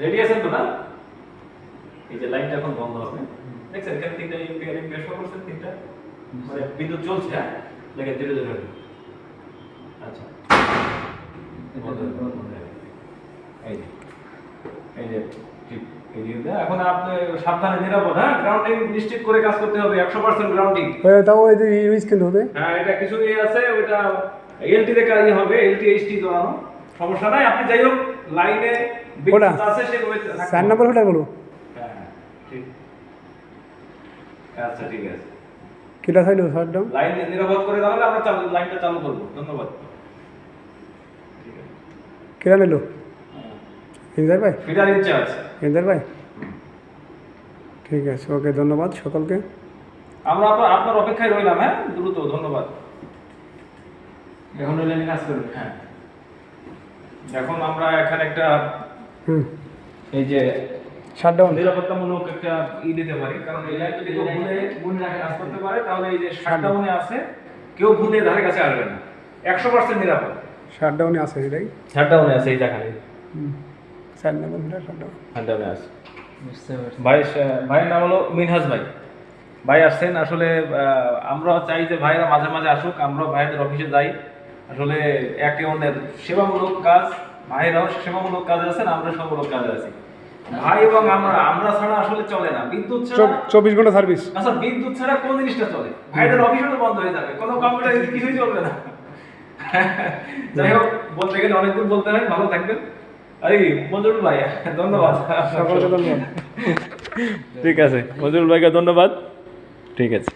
Ready আছেন তো না এই যে লাইটটা এখন বন্ধ হবে। দেখছেন এখানে তিনটা এম্পিয়ার এম্পিয়ার শো করছেন তিনটা। মানে বিদ্যুৎ চলছে হ্যাঁ? দেখেন ধীরে ধীরে আচ্ছা। হয়ে হয়ে। এই যে এই যে ঠিক এই যে এখন আপনি সাবধানে নিরাপদ হ্যাঁ? গ্রাউন্ডিং নিশ্চিত করে কাজ করতে হবে একশো পার্সেন্ট গ্রাউন্ডিং ওই তাও ওই যে ইউজ হবে। হ্যাঁ এটা কিছু ইয়ে আছে ওইটা এলটি তে কাজ হবে এলটি এইচটি দোয়ানো সমস্যা নাই আপনি যাই হোক লাইনে ওটা? বিদ্যুৎ আছে সেগুলো চার নম্বর ওটা বলো। হ্যাঁ ঠিক। আচ্ছা ঠিক আছে। কিটা থাকল শাটডাউন লাইন নিরাপদ করে তাহলে আমরা চালু লাইনটা চালু করব। ধন্যবাদ। কিটা নিল ইন্দার ভাই? ফিডার ইনচার্জ ইন্দার ভাই? ঠিক আছে ওকে ধন্যবাদ সকলকে। আমরা আপনার আপনার অপেক্ষায় রইলাম হ্যাঁ? দ্রুত ধন্যবাদ। এখন ওই লাইনে কাজ করবে। হ্যাঁ। এখন আমরা এখানে একটা এই যে শাটডাউন নিরাপত্তামূলক একটা ই দিতে পারি। কারণ এই লাইন যদি কেউ ভুলে গুণ রাখা কাজ করতে পারে তাহলে এই যে শাটডাউনে আছে কেউ ভুলে ধারে কাছে আসবে না। একশো পার্সেন্ট নিরাপদ। শাটডাউনে আছে এটাই শাটডাউনে আছে এই চার শাটডাউন শাটডাউনে আছে। ভাই ভাইয়ের নাম হলো মিনহাজ ভাই। ভাই আসছেন আসলে আমরা চাই যে ভাইরা মাঝে মাঝে আসুক আমরা ভাইদের অফিসে যাই। আসলে একে অন্যের সেবামূলক কাজ ভাইরাও সেবামূলক কাজে আছেন আমরা সেবামূলক কাজে আছি? ভাই এবং আমরা আমরা ছাড়া আসলে চলে না। বিদ্যুৎ ছাড়া চব্বিশ ঘণ্টা সার্ভিস আচ্ছা বিদ্যুৎ ছাড়া কোন জিনিসটা চলে? ভাইদের অফিসও বন্ধ হয়ে যাবে কোনো কম্পিউটার কিছুই চলবে না। যাই হোক বলতে গেলে অনেক দূর বলতে হয় ভালো থাকবেন। আরে মঞ্জুর ভাই ধন্যবাদ। সকলকে ধন্যবাদ। ঠিক আছে মঞ্জুর ভাইকে ধন্যবাদ। ঠিক আছে।